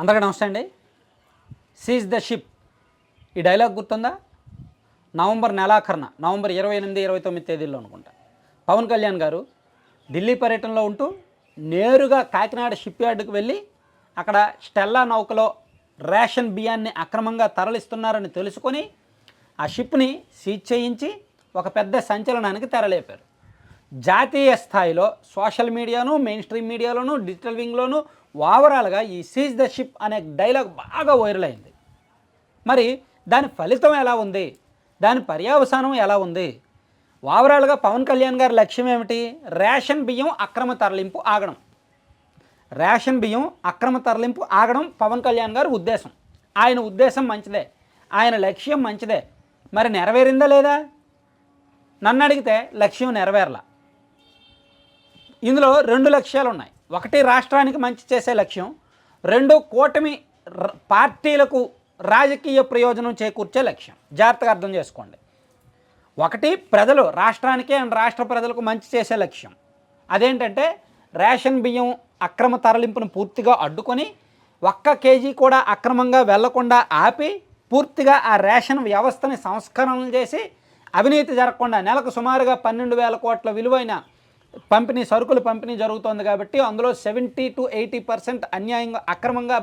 అందరికీ నమస్తే అండి. సీజ్ ద షిప్ ఈ డైలాగ్ గుర్తుందా? నవంబర్ నెలాఖరున నవంబర్ ఇరవై ఎనిమిది ఇరవై తొమ్మిది తేదీల్లో అనుకుంటా. పవన్ కళ్యాణ్ గారు ఢిల్లీ పర్యటనలో ఉంటూ నేరుగా కాకినాడ షిప్ యార్డుకు వెళ్ళి అక్కడ స్టెల్లా నౌకలో రేషన్ బియ్యాన్ని అక్రమంగా తరలిస్తున్నారని తెలుసుకొని ఆ షిప్ని సీజ్ చేయించి ఒక పెద్ద సంచలనానికి తెరలేపారు. జాతీయ స్థాయిలో సోషల్ మీడియాను మెయిన్ స్ట్రీమ్ మీడియాలోను డిజిటల్ వింగ్లోను ఓవరాల్గా ఈ సీజ్ ద షిప్ అనే డైలాగ్ బాగా వైరల్ అయింది. మరి దాని ఫలితం ఎలా ఉంది? దాని పర్యావసానం ఎలా ఉంది? ఓవరాల్గా పవన్ కళ్యాణ్ గారి లక్ష్యం ఏమిటి? రేషన్ బియ్యం అక్రమ తరలింపు ఆగడం. రేషన్ బియ్యం అక్రమ తరలింపు ఆగడం పవన్ కళ్యాణ్ గారి ఉద్దేశం. ఆయన ఉద్దేశం మంచిదే. ఆయన లక్ష్యం మంచిదే. మరి నెరవేరిందా లేదా? నన్ను అడిగితే లక్ష్యం నెరవేరలా. ఇందులో రెండు లక్ష్యాలు ఉన్నాయి. ఒకటి రాష్ట్రానికి మంచి చేసే లక్ష్యం రెండు కూటమి ర- పార్టీలకు రాజకీయ ప్రయోజనం చేకూర్చే లక్ష్యం. జాగ్రత్తగా అర్థం చేసుకోండి. ఒకటి ప్రజలు రాష్ట్రానికి అండ్ రాష్ట్ర ప్రజలకు మంచి చేసే లక్ష్యం. అదేంటంటే రేషన్ బియ్యం అక్రమ తరలింపును పూర్తిగా అడ్డుకొని ఒక్క కేజీ కూడా అక్రమంగా వెళ్ళకుండా ఆపి పూర్తిగా ఆ రేషన్ వ్యవస్థని సంస్కరణలు చేసి అవినీతి జరగకుండా నెలకు సుమారుగా పన్నెండు వేల కోట్ల విలువైన పంపిణీ సరుకులు పంపిణీ జరుగుతోంది కాబట్టి అందులో సెవెంటీ టు ఎయిటీ పర్సెంట్ అన్యాయంగా అక్రమంగా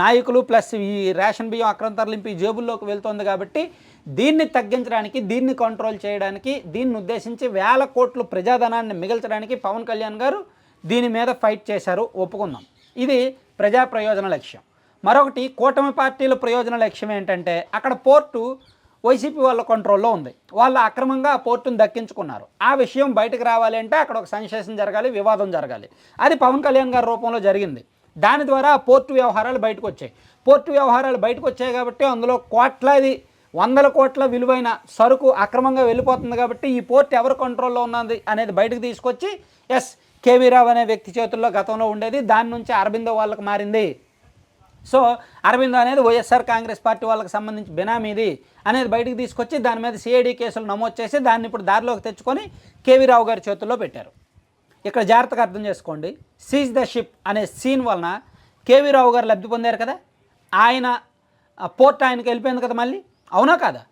నాయకులు ప్లస్ ఈ రేషన్ బియ్యం అక్రమ తరలింపు ఈ జేబుల్లోకి వెళ్తోంది కాబట్టి దీన్ని తగ్గించడానికి దీన్ని కంట్రోల్ చేయడానికి దీన్ని ఉద్దేశించి వేల కోట్లు ప్రజాధనాన్ని మిగల్చడానికి పవన్ కళ్యాణ్ గారు దీని మీద ఫైట్ చేశారు. ఒప్పుకుందాం. ఇది ప్రజా ప్రయోజన లక్ష్యం. మరొకటి కూటమి పార్టీల ప్రయోజన లక్ష్యం ఏంటంటే అక్కడ పోర్టు వైసీపీ వాళ్ళ కంట్రోల్లో ఉంది. వాళ్ళు అక్రమంగా ఆ పోర్టును దక్కించుకున్నారు. ఆ విషయం బయటకు రావాలి అంటే అక్కడ ఒక సెన్సేషన్ జరగాలి వివాదం జరగాలి. అది పవన్ కళ్యాణ్ గారి రూపంలో జరిగింది. దాని ద్వారా పోర్టు వ్యవహారాలు బయటకు వచ్చాయి. పోర్టు వ్యవహారాలు బయటకు వచ్చాయి కాబట్టి అందులో కోట్లాది వందల కోట్ల విలువైన సరుకు అక్రమంగా వెళ్ళిపోతుంది కాబట్టి ఈ పోర్ట్ ఎవరి కంట్రోల్లో ఉన్నది అనేది బయటకు తీసుకొచ్చి ఎస్ కేవీ రావు అనే వ్యక్తి చేతుల్లో గతంలో ఉండేది. దాని నుంచి అరబిందో వాళ్ళకు మారింది. సో అరవిందో అనేది వైఎస్ఆర్ కాంగ్రెస్ పార్టీ వాళ్ళకి సంబంధించి బినామీది అనేది బయటకు తీసుకొచ్చి దాని మీద సిఐడి కేసులు నమోదు చేసి దాన్ని ఇప్పుడు దారిలోకి తెచ్చుకొని కేవీ రావు గారి చేతుల్లో పెట్టారు. ఇక్కడ జాగ్రత్తగా అర్థం చేసుకోండి. సీజ్ ద షిప్ అనే సీన్ వలన కేవీ రావు గారు లబ్ధి పొందారు కదా? ఆయన పోర్ట్ ఆయనకి వెళ్ళిపోయింది కదా మళ్ళీ? అవునా కాదా?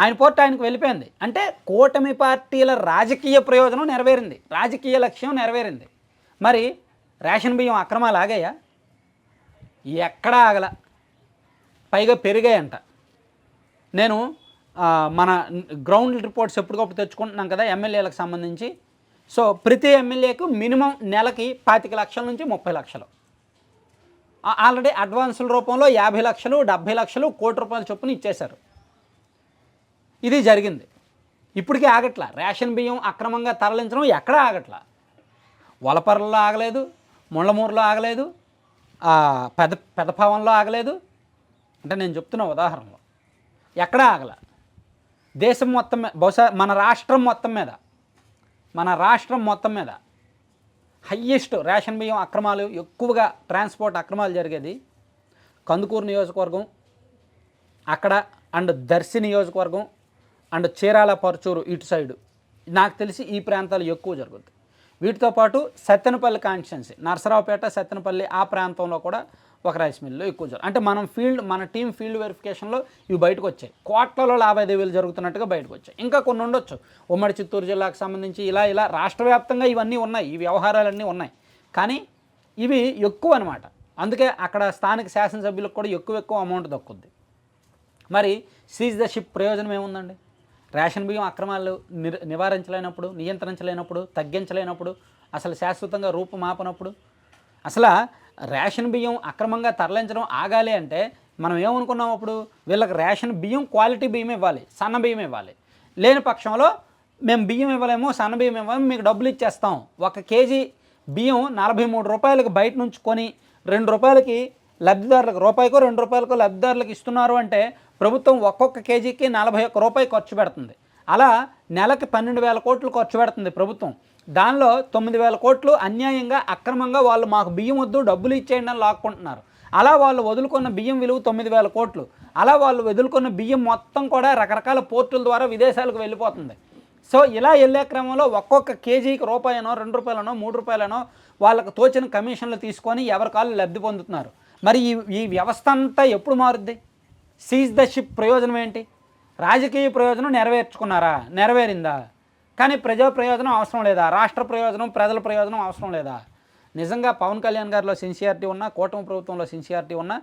ఆయన పోర్ట్ ఆయనకు వెళ్ళిపోయింది. అంటే కూటమి పార్టీల రాజకీయ ప్రయోజనం నెరవేరింది. రాజకీయ లక్ష్యం నెరవేరింది. మరి రేషన్ బియ్యం అక్రమాలు ఆగాయా? ఎక్కడా ఆగల. పైగా పెరిగాయంట. నేను మన గ్రౌండ్ రిపోర్ట్స్ ఎప్పటికప్పుడు తెచ్చుకుంటున్నాం కదా ఎమ్మెల్యేలకు సంబంధించి. సో ప్రతి ఎమ్మెల్యేకు మినిమం నెలకి పాతిక లక్షల నుంచి ముప్పై లక్షలు. ఆల్రెడీ అడ్వాన్సుల రూపంలో యాభై లక్షలు డెబ్భై లక్షలు కోటి రూపాయల చొప్పున ఇచ్చేశారు. ఇది జరిగింది. ఇప్పటికీ ఆగట్లా. రేషన్ బియ్యం అక్రమంగా తరలించడం ఎక్కడా ఆగట్లా. వలపర్లలో ఆగలేదు ముళ్ళమూరులో ఆగలేదు పెద పెదభావంలో ఆగలేదు. అంటే నేను చెప్తున్న ఉదాహరణలో. ఎక్కడా ఆగల. దేశం మొత్తం మీద బహుశా మన రాష్ట్రం మొత్తం మీద. మన రాష్ట్రం మొత్తం మీద. హయ్యెస్ట్ రేషన్ బియ్యం అక్రమాలు ఎక్కువగా ట్రాన్స్పోర్ట్ అక్రమాలు జరిగేది కందుకూరు నియోజకవర్గం అక్కడ అండ్ దర్శి నియోజకవర్గం అండ్ చీరాల పరచూరు ఇటు సైడు. నాకు తెలిసి ఈ ప్రాంతాలు ఎక్కువ జరుగుతుంది వీటితో పాటు సత్తెనపల్లి కాన్స్టిట్యున్సీ నరసరావుపేట సత్తెనపల్లి ఆ ప్రాంతంలో కూడా ఒక రైస్ మిల్లు ఎక్కువ జరుగుతుంది అంటే మనం ఫీల్డ్ మన టీం ఫీల్డ్ వెరిఫికేషన్లో ఇవి బయటకు వచ్చాయి. కోట్లలో లావాదేవీలు జరుగుతున్నట్టుగా బయటకు వచ్చాయి. ఇంకా కొన్ని ఉండొచ్చు. ఉమ్మడి చిత్తూరు జిల్లాకు సంబంధించి ఇలా ఇలా రాష్ట్ర వ్యాప్తంగా ఇవన్నీ ఉన్నాయి. ఈ వ్యవహారాలన్నీ ఉన్నాయి. కానీ ఇవి ఎక్కువ అనమాట అందుకే అక్కడ స్థానిక శాసనసభ్యులకు కూడా ఎక్కువ ఎక్కువ అమౌంట్ దక్కుద్ది. మరి సీజ్ ద షిప్ ప్రయోజనం ఏముందండి? రేషన్ బియ్యం అక్రమాలు నివారించలేనప్పుడు నియంత్రించలేనప్పుడు తగ్గించలేనప్పుడు అసలు శాశ్వతంగా రూపుమాపనప్పుడు అసలు రేషన్ బియ్యం అక్రమంగా తరలించడం ఆగాలి అంటే మనం ఏమనుకున్నాం అప్పుడు? వీళ్ళకి రేషన్ బియ్యం క్వాలిటీ బియ్యం ఇవ్వాలి సన్న బియ్యం ఇవ్వాలి. లేని పక్షంలో మేము బియ్యం ఇవ్వలేము సన్న బియ్యం ఇవ్వలేము మీకు డబ్బులు ఇచ్చేస్తాం. ఒక కేజీ బియ్యం నలభై మూడు రూపాయలకి బయట నుంచి కొని రెండు రూపాయలకి లబ్ధిదారులకు రూపాయికో రెండు రూపాయలకో లబ్ధిదారులకు ఇస్తున్నారు అంటే ప్రభుత్వం ఒక్కొక్క కేజీకి నలభై ఒక్క రూపాయి ఖర్చు పెడుతుంది. అలా నెలకి పన్నెండు వేల కోట్లు ఖర్చు పెడుతుంది ప్రభుత్వం. దానిలో తొమ్మిది వేల కోట్లు అన్యాయంగా అక్రమంగా వాళ్ళు మాకు బియ్యం వద్దు డబ్బులు ఇచ్చేయండి అని లాక్కుంటున్నారు. అలా వాళ్ళు వదులుకున్న బియ్యం విలువ తొమ్మిది వేల కోట్లు. అలా వాళ్ళు వదులుకున్న బియ్యం మొత్తం కూడా రకరకాల పోర్టుల ద్వారా విదేశాలకు వెళ్ళిపోతుంది. సో ఇలా వెళ్ళే క్రమంలో ఒక్కొక్క కేజీకి రూపాయనో రెండు రూపాయలనో మూడు రూపాయలనో వాళ్ళకు తోచిన కమిషన్లు తీసుకొని ఎవరి కాళ్ళు లబ్ధి పొందుతున్నారు. మరి ఈ ఈ వ్యవస్థ అంతా ఎప్పుడు మారుద్ది? సీజ్ ద షిప్ ప్రయోజనం ఏంటి? రాజకీయ ప్రయోజనం నెరవేర్చుకున్నారా? నెరవేరిందా? కానీ ప్రజా ప్రయోజనం అవసరం లేదా? రాష్ట్ర ప్రయోజనం ప్రజల ప్రయోజనం అవసరం లేదా? నిజంగా పవన్ కళ్యాణ్ గారిలో సిన్సియారిటీ ఉన్నా కూటమి ప్రభుత్వంలో సిన్సియారిటీ ఉన్నా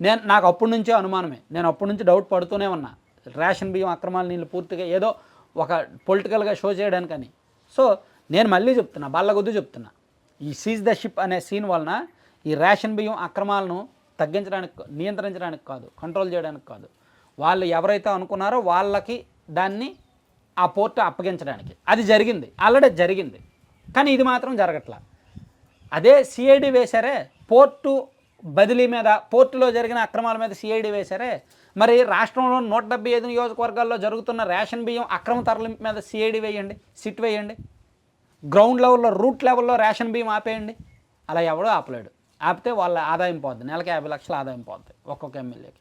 నేను నాకు అప్పటి నుంచే అనుమానమే. నేను అప్పటి నుంచి డౌట్ పడుతూనే ఉన్నా. రేషన్ బియ్యం అక్రమాలు నీళ్ళు పూర్తిగా ఏదో ఒక పొలిటికల్గా షో చేయడానికని. సో నేను మళ్ళీ చెప్తున్నా బల్లగొద్దు చెప్తున్నా. ఈ సీజ్ ద షిప్ అనే సీన్ వలన ఈ రేషన్ బియ్యం అక్రమాలను తగ్గించడానికి నియంత్రించడానికి కాదు కంట్రోల్ చేయడానికి కాదు. వాళ్ళు ఎవరైతే అనుకున్నారో వాళ్ళకి దాన్ని ఆ పోర్టు అప్పగించడానికి. అది జరిగింది ఆల్రెడీ జరిగింది. కానీ ఇది మాత్రం జరగట్లా. అదే సిఐడి వేశారే పోర్టు బదిలీ మీద పోర్టులో జరిగిన అక్రమాల మీద సిఐడి వేశారే మరి రాష్ట్రంలో నూట డెబ్బై ఐదు నియోజకవర్గాల్లో జరుగుతున్న రేషన్ బియ్యం అక్రమ తరలింపు మీద సిఐడి వేయండి సిట్ వేయండి గ్రౌండ్ లెవెల్లో రూట్ లెవెల్లో రేషన్ బియ్యం ఆపేయండి. అలా ఎవడో ఆపలేడు. ఆపితే వాళ్ళ ఆదాయం పోద్ది. నెలకి యాభై లక్షల ఆదాయం పోద్ది ఒక్కొక్క ఎమ్మెల్యేకి.